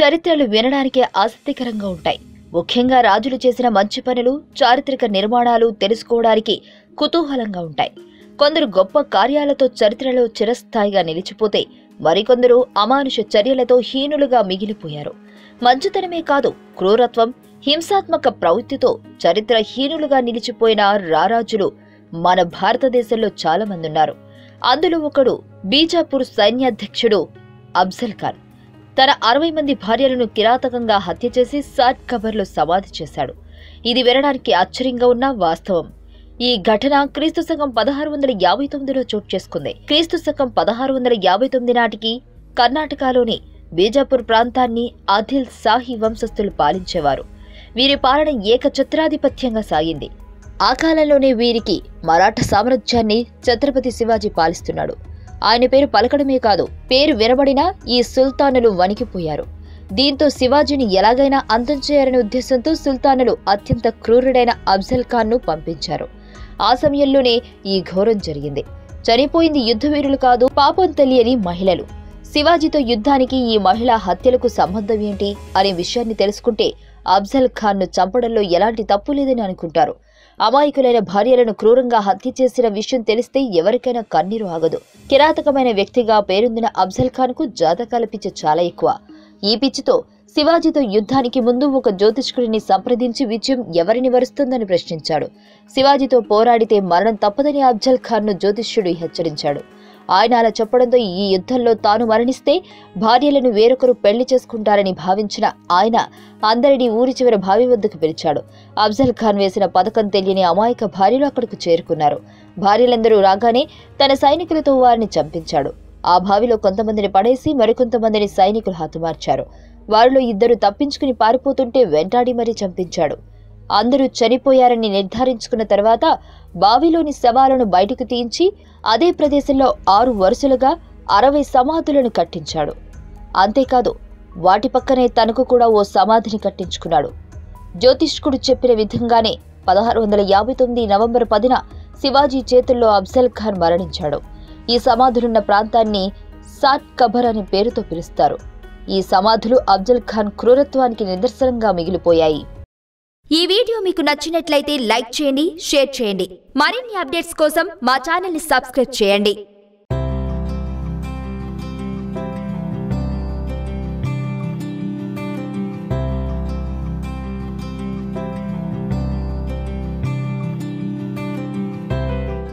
చరిత్రలు వినడానికే ఆసక్తికరంగా ఉంటాయి. ముఖ్యంగా రాజులు చేసిన మంచి పనులు చారిత్రక నిర్మాణాలు తెలుసుకోవడానికి కుతూహలంగా ఉంటాయి. కొందరు గొప్ప కార్యాలతో చరిత్రలో చిరస్థాయిగా నిలిచిపోతే మరికొందరు అమానుష చర్యలతో హీనులుగా మిగిలిపోయారు. మంచితనమే కాదు క్రూరత్వం హింసాత్మక ప్రవృత్తితో చరిత్ర హీనులుగా నిలిచిపోయిన రారాజులు మన భారతదేశంలో చాలా మంది ఉన్నారు. అందులో ఒకడు బీజాపూర్ సైన్యాధ్యక్షుడు అఫ్జల్ ఖాన్. తన అరవై మంది భార్యలను కిరాతకంగా హత్య చేసి సాట్ కబర్లో సమాధి చేశాడు. ఇది వినడానికి ఆశ్చర్యంగా ఉన్న వాస్తవం. ఈ ఘటన క్రీస్తు శకం పదహారు వందల యాభై తొమ్మిదిలో చోటు చేసుకుంది. క్రీస్తు శకం పదహారు వందల యాభై తొమ్మిది నాటికి కర్ణాటకలోని బీజాపూర్ ప్రాంతాన్ని ఆదిల్ సాహి వంశస్థులు పాలించేవారు. వీరి పాలన ఏకఛత్రాధిపత్యంగా సాగింది. ఆ కాలంలోనే వీరికి మరాఠా సామ్రాజ్యాన్ని ఛత్రపతి శివాజీ పాలిస్తున్నాడు. ఆయన పేరు పలకడమే కాదు పేరు వినబడినా ఈ సుల్తానులు వణికిపోయారు. దీంతో శివాజీని ఎలాగైనా అంతం చేయాలనే ఉద్దేశంతో సుల్తానులు అత్యంత క్రూరుడైన అఫ్జల్ ఖాన్ను పంపించారు. ఆ సమయంలోనే ఈ ఘోరం జరిగింది. చనిపోయింది యుద్ధవీరులు కాదు పాపం తెలియని మహిళలు. శివాజీతో యుద్ధానికి ఈ మహిళా హత్యలకు సంబంధం ఏంటి అనే విషయాన్ని తెలుసుకుంటే అఫ్జల్ ఖాన్ను చంపడంలో ఎలాంటి తప్పు లేదని అనుకుంటారు. అమాయకులైన భార్యలను క్రూరంగా హత్య చేసిన విషయం తెలిస్తే ఎవరికైనా కన్నీరు ఆగదు. కిరాతకమైన వ్యక్తిగా పేరొందిన అఫ్జల్ ఖాన్కు జాతకాల పిచ్చి చాలా ఎక్కువ. ఈ పిచ్చితో శివాజీతో యుద్ధానికి ముందు ఒక జ్యోతిష్కుడిని సంప్రదించి విజయం ఎవరిని వరుస్తుందని ప్రశ్నించాడు. శివాజీతో పోరాడితే మరణం తప్పదని అఫ్జల్ ఖాన్ను జ్యోతిష్యుడు హెచ్చరించాడు. ఆయన అలా చెప్పడంతో ఈ యుద్ధంలో తాను మరణిస్తే భార్యలను వేరొకరు పెళ్ళి చేసుకుంటారని భావించిన ఆయన అందరినీ ఊరి చివర బావి వద్దకు పిలిచాడు. అఫ్జల్ ఖాన్ వేసిన పథకం తెలియని అమాయక భార్యలు అక్కడకు చేరుకున్నారు. భార్యలందరూ రాగానే తన సైనికులతో వారిని చంపించాడు. ఆ బావిలో కొంతమందిని పడేసి మరికొంతమందిని సైనికులు హతమార్చారు. వారిలో ఇద్దరు తప్పించుకుని పారిపోతుంటే వెంటాడి మరీ చంపించాడు. అందరూ చనిపోయారని నిర్ధారించుకున్న తర్వాత బావిలోని శవాలను బయటకు తీయించి అదే ప్రదేశంలో ఆరు వరుసలుగా అరవై సమాధులను కట్టించాడు. అంతేకాదు వాటి పక్కనే తనకు కూడా ఓ సమాధిని కట్టించుకున్నాడు. జ్యోతిష్కుడు చెప్పిన విధంగానే పదహారు వందల యాభై తొమ్మిది నవంబర్ పదిన శివాజీ చేతుల్లో అఫ్జల్ ఖాన్ మరణించాడు. ఈ సమాధులున్న ప్రాంతాన్ని సాట్ కబర్ అనే పేరుతో పిలుస్తారు. ఈ సమాధులు అఫ్జల్ ఖాన్ క్రూరత్వానికి నిదర్శనంగా మిగిలిపోయాయి. ఈ వీడియో మీకు నచ్చినట్లయితే లైక్ చేయండి షేర్ చేయండి. మరిన్ని అప్డేట్స్ కోసం మా ఛానల్ని సబ్స్క్రైబ్ చేయండి.